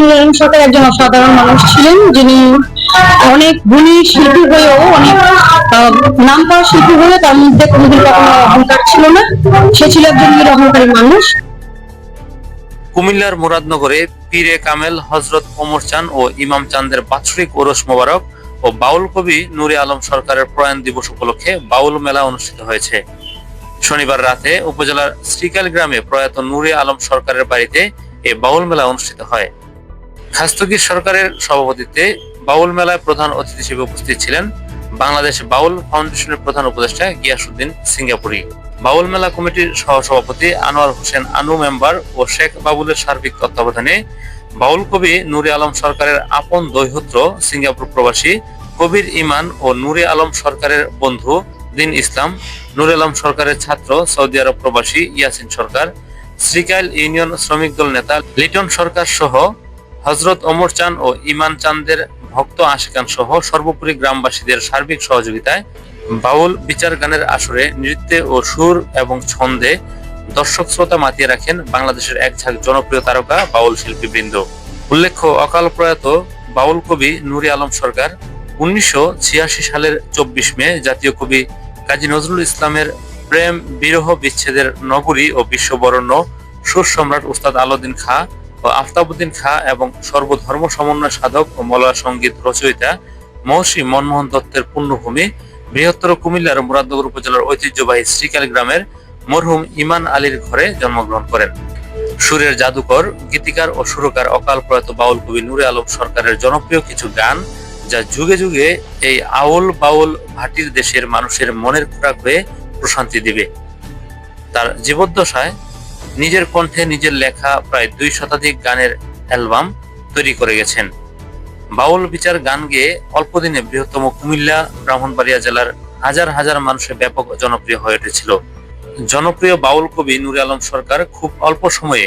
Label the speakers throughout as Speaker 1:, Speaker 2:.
Speaker 1: নুরায়ণ সরকার একজন অসাধারণ মানুষ ছিলেন, যিনি অনেক গুণী শিল্পী হয়েও অনেক নাম করা শিল্পী হয়েও তার মধ্যে কোনোদিন কখনো অহংকার ছিল না। সে ছিল একজন মানুষ।
Speaker 2: কুমিল্লার মুরাদনগরে পীরে কামেল, হজরত ওমর চান ও ইমাম চান্দের বাৎসরিক ওরস মোবারক ও বাউল কবি নুরে আলম সরকারের প্রয়াণ দিবস উপলক্ষে বাউল মেলা অনুষ্ঠিত হয়েছে। শনিবার রাতে উপজেলার শ্রীকাল গ্রামে প্রয়াত নুরে আলম সরকারের বাড়িতে এ বাউল মেলা অনুষ্ঠিত হয়। খাস্তগীর সরকারের সভাপতিত্বে বাউল মেলায় প্রধান অতিথি হিসেবে উপস্থিত ছিলেন বাংলাদেশ বাউল ফাউন্ডেশনের প্রধান উপদেষ্টা গিয়াসুদ্দিন সিঙ্গাপুরি। বাউল মেলা কমিটির সহসভাপতি আনোয়ার হোসেন আনু মেম্বার ও শেখ বাবুলের সার্বিক তত্ত্বাবধানে বাউল কবি নুরে আলম সরকারের আপন দৈহত্র, সিঙ্গাপুর প্রবাসী কবির ইমান ও নুরে আলম সরকারের বন্ধু দিন ইসলাম, নুরে আলম সরকারের ছাত্র সৌদি আরব প্রবাসী ইয়াসিন সরকার, শ্রীকাইল ইউনিয়ন শ্রমিক দল নেতা লিটন সরকার সহ হজরত ওমর চান ও ইমান চান্দের ভক্ত আশিকান সহ সর্বোপরি গ্রামবাসীদের সার্বিক সহযোগিতায় বাউল বিচার গানের আসরে নৃত্যে ও সুর এবং ছন্দে দর্শক শ্রোতা মাতিয়ে রাখেন বাংলাদেশের এক ঝাঁক জনপ্রিয় তারকা বাউল শিল্পী বৃন্দ উল্লেখ্য, অকাল প্রয়াত বাউল কবি নুরি আলম সরকার উনিশশো ছিয়াশি সালের চব্বিশ মে জাতীয় কবি কাজী নজরুল ইসলামের প্রেম, বিরহ বিচ্ছেদের নগরী ও বিশ্ববরণ্য সুর সম্রাট উস্তাদ আলাউদ্দিন খাঁ আফতাবুদ্দিন খাঁ এবং সর্বধর্ম সমন্বয় সাধক ও মলয়া সংগীত রচয়িতা মহর্ষি মনমোহন দত্তের পুণ্যভূমি বৃহত্তর কুমিল্লার মুরাদনগর উপজেলার ঐতিহ্যবাহী শ্রীকাল গ্রামের মরহুম ইমান আলীর ঘরে জন্মগ্রহণ করেন। সুরের জাদুকর, গীতিকার ও সুরকার অকাল প্রয়াত বাউল কবি নুরে আলম সরকারের জনপ্রিয় কিছু গান যা যুগে যুগে এই আউল বাউল ভাটির দেশের মানুষের মনের খোরাক হয়ে প্রশান্তি দিবে। তার জীবদ্দশায় নিজের কণ্ঠে নিজের লেখা প্রায় দুই শতাধিক গানের অ্যালবাম তৈরি করে গেছেন। বাউল বিচার গান গেয়ে অল্পদিনে বৃহত্তম কুমিল্লা, ব্রাহ্মণবাড়িয়া জেলার হাজার হাজার মানুষের ব্যাপক জনপ্রিয় হয়ে উঠেছিল। জনপ্রিয় বাউল কবি নুরে আলম সরকার খুব অল্প সময়ে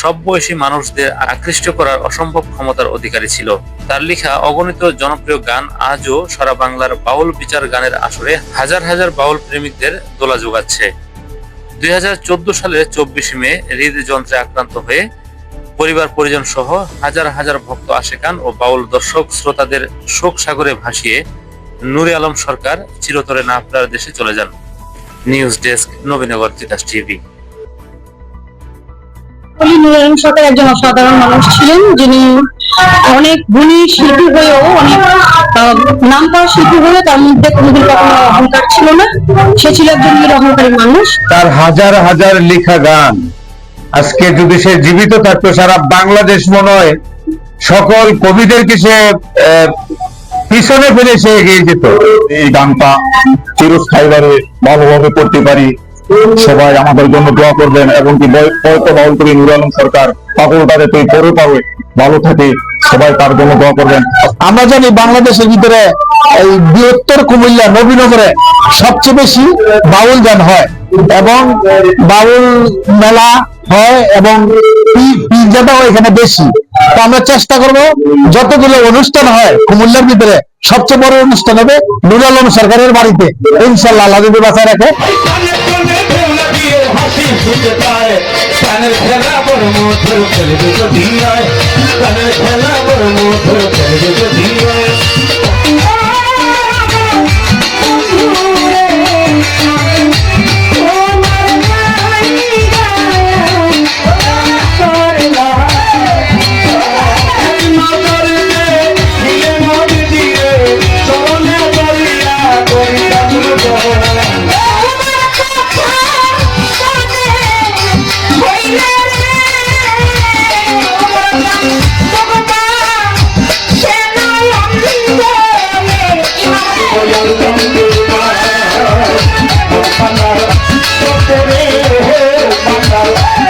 Speaker 2: সব বয়সী মানুষদের আকৃষ্ট করার অসম্ভব ক্ষমতার অধিকারী ছিল। তার লেখা অগণিত জনপ্রিয় গান আজও সারা বাংলার বাউল বিচার গানের আসরে হাজার হাজার বাউল প্রেমিকদের দোলা যোগাচ্ছে। দুই সালের চব্বিশে মে হৃদযন্ত্রে আক্রান্ত হয়ে পরিবার পরিজন সহ হাজার হাজার ভক্ত আশেকান ও বাউল দর্শক শ্রোতাদের শোক সাগরে ভাসিয়ে নুরে আলম সরকার চিরতরে না আপনার দেশে চলে যান। News desk, Nabinagar, Titas TV.
Speaker 1: কবি নুরায়ণ সরকার একজন অসাধারণ মানুষ ছিলেন যিনি অনেক গুণী শিল্পী হয়েও অনেক নাম করা শিল্পী হয়েও তার মধ্যে কোনোদিন কখনো অহংকার ছিল না। সে ছিল একজন নিরহংকারী মানুষ।
Speaker 3: তার হাজার হাজার লেখা গান। আজকে যদি সে জীবিত থাকতো সারা বাংলাদেশ মনে হয় সকল কবিদেরকে সে আহ, পিছনে ফেলে সে এগিয়ে যেত। এই গানটা চিরস্থায়ীভাবে ভালোভাবে করতে পারি। সবাই আমাদের জন্য দোয়া করবেন এবং কি বাউল নুর আলম সরকার তুই পরে পাবে ভালো থাকে, সবাই তার জন্য দোয়া করবেন।
Speaker 4: আমরা জানি বাংলাদেশের ভিতরে এই বৃহত্তর কুমিল্লা নবীনগরে সবচেয়ে বেশি বাউল গান হয় এবং বাউল মেলা হয় এবং এখানে বেশি। তো আমরা চেষ্টা করব যতগুলো অনুষ্ঠান হয় কুমিল্লার ভিতরে, সবচেয়ে বড় অনুষ্ঠান হবে নুর আলম সরকারের বাড়িতে। ইনশাল্লাহ, আল্লাহ যদি রাখে।
Speaker 5: কানের খেলা বড় মধুর খেলবে তো নয়। কানের খেলা বড় মধুর খেলবে তো দিয়ায়
Speaker 6: ও